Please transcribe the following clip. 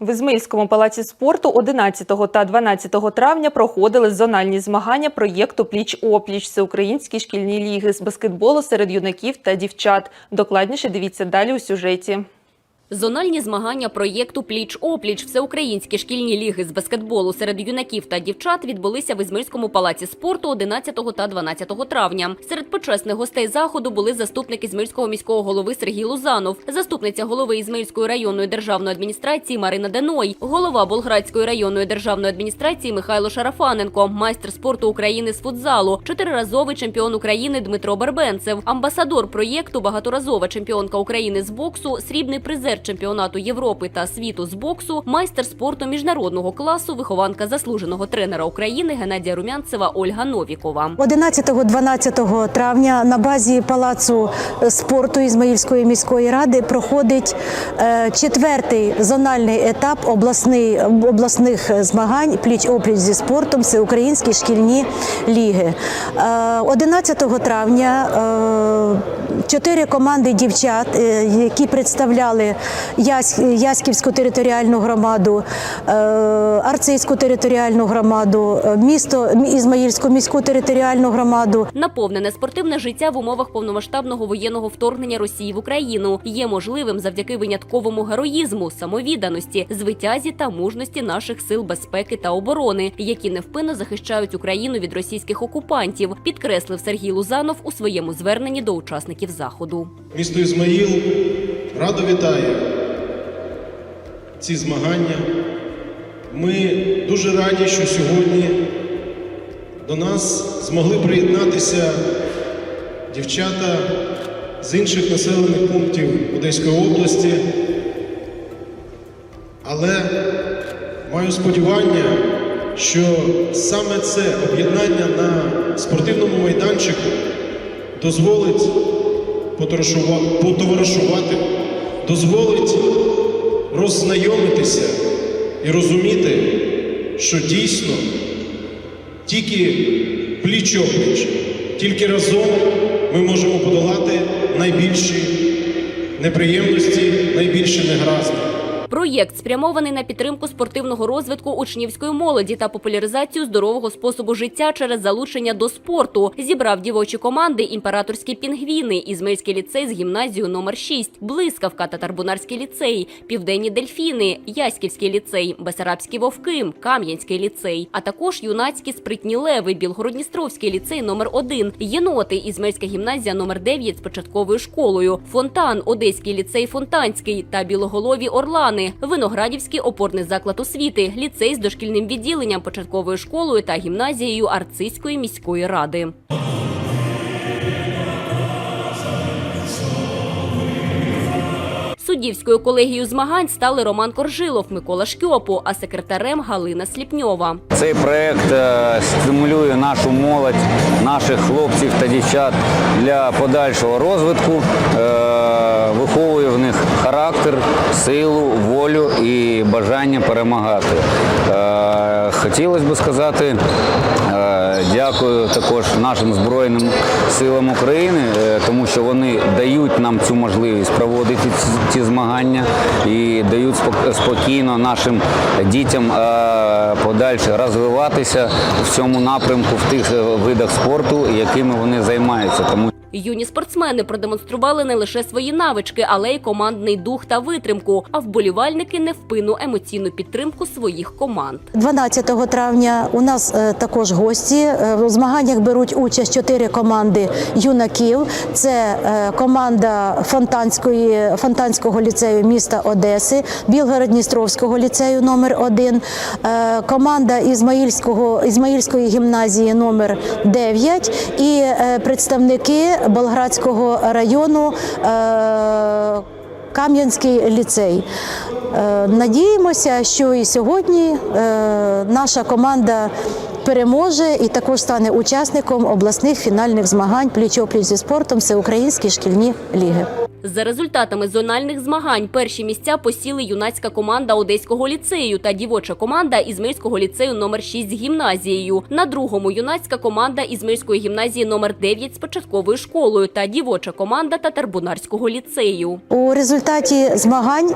В Ізмильському палаці спорту 11 та 12 травня проходили зональні змагання проєкту Пліч-опліч Всеукраїнські шкільні ліги з баскетболу серед юнаків та дівчат. Докладніше дивіться далі у сюжеті. Зональні змагання проєкту Пліч-опліч Всеукраїнські шкільні ліги з баскетболу серед юнаків та дівчат відбулися в Ізмаїльському палаці спорту 11 та 12 травня. Серед почесних гостей заходу були заступник Ізмаїльського міського голови Сергій Лузанов, заступниця голови Ізмаїльської районної державної адміністрації Марина Деной, голова Болградської районної державної адміністрації Михайло Шарафаненко, майстер спорту України з футзалу, чотириразовий чемпіон України Дмитро Барбенцев, амбасадор проєкту, багаторазова чемпіонка України з боксу, срібний призер чемпіонату Європи та світу з боксу, майстер спорту міжнародного класу, вихованка заслуженого тренера України Геннадія Румянцева Ольга Новікова. 11-12 травня на базі палацу спорту Ізмаїльської міської ради проходить е, четвертий зональний етап обласний, обласних змагань пліч-опліч зі спортом Всеукраїнські шкільні ліги. Е, 11 травня е, чотири команди дівчат, е, які представляли Яськівську територіальну громаду, е, Арцизьку територіальну громаду, е, місто Ізмаїльську міську територіальну громаду. Наповнене спортивне життя в умовах повномасштабного воєнного вторгнення Росії в Україну є можливим завдяки винятковому героїзму, самовідданості, звитязі та мужності наших сил безпеки та оборони, які невпинно захищають Україну від російських окупантів, підкреслив Сергій Лузанов у своєму зверненні до учасників заходу. Місто Ізмаїл радо вітає ці змагання. Ми дуже раді, що сьогодні до нас змогли приєднатися дівчата з інших населених пунктів Одеської області. Але маю сподівання, що саме це об'єднання на спортивному майданчику дозволить потоваришува- потоваришувати, дозволить роззнайомитися і розуміти, що дійсно тільки пліч-опліч, тільки разом ми можемо подолати найбільші неприємності, найбільші негаразди. Проєкт спрямований на підтримку спортивного розвитку учнівської молоді та популяризацію здорового способу життя через залучення до спорту. Зібрав дівочі команди імператорські пінгвіни, Ізмаїльський ліцей з гімназією номер 6, Блискавка, Татарбунарський ліцей, Південні дельфіни, Яськівський ліцей, Бесарабські вовки, Кам'янський ліцей, а також юнацькі спритні леви, Білгородністровський ліцей номер 1, Єноти, Ізмаїльська гімназія номер 9 з початковою школою, Фонтан, Одеський ліцей Фонтанський та Білоголові Орлани, Виноградівський опорний заклад освіти, ліцей з дошкільним відділенням, початковою школою та гімназією Арцизької міської ради. Суддівською колегією змагань стали Роман Коржилов, Микола Шкьопу, а секретарем Галина Сліпньова. Цей проект е, стимулює нашу молодь, наших хлопців та дівчат для подальшого розвитку, е, виховує в них характер, силу, волю і бажання перемагати. Е, Хотілося б сказати е, дякую також нашим Збройним силам України, е, тому що вони дають нам цю можливість проводити ці- змагання і дають спокійно нашим дітям подальше розвиватися в цьому напрямку в тих видах спорту, якими вони займаються. Тому Юні спортсмени продемонстрували не лише свої навички, але й командний дух та витримку. А вболівальники невпинну емоційну підтримку своїх команд. 12 травня у нас е, також гості. Е, У змаганнях беруть участь чотири команди юнаків. Це е, команда Фонтанської, Фонтанського ліцею міста Одеси, Білгород-Дністровського ліцею номер 1 е, команда Ізмаїльського, Ізмаїльської гімназії номер 9 і представники Болградського району. е, Кам'янський ліцей. Е, Надіємося, що і сьогодні е, наша команда переможе і також стане учасником обласних фінальних змагань пліч-опліч зі спортом Всеукраїнські шкільні ліги. За результатами зональних змагань перші місця посіли юнацька команда Одеського ліцею та дівоча команда Ізмирського ліцею номер 6 з гімназією. На другому юнацька команда Ізмирської гімназії номер 9 з початковою школою та дівоча команда Татарбунарського ліцею. У результаті змагань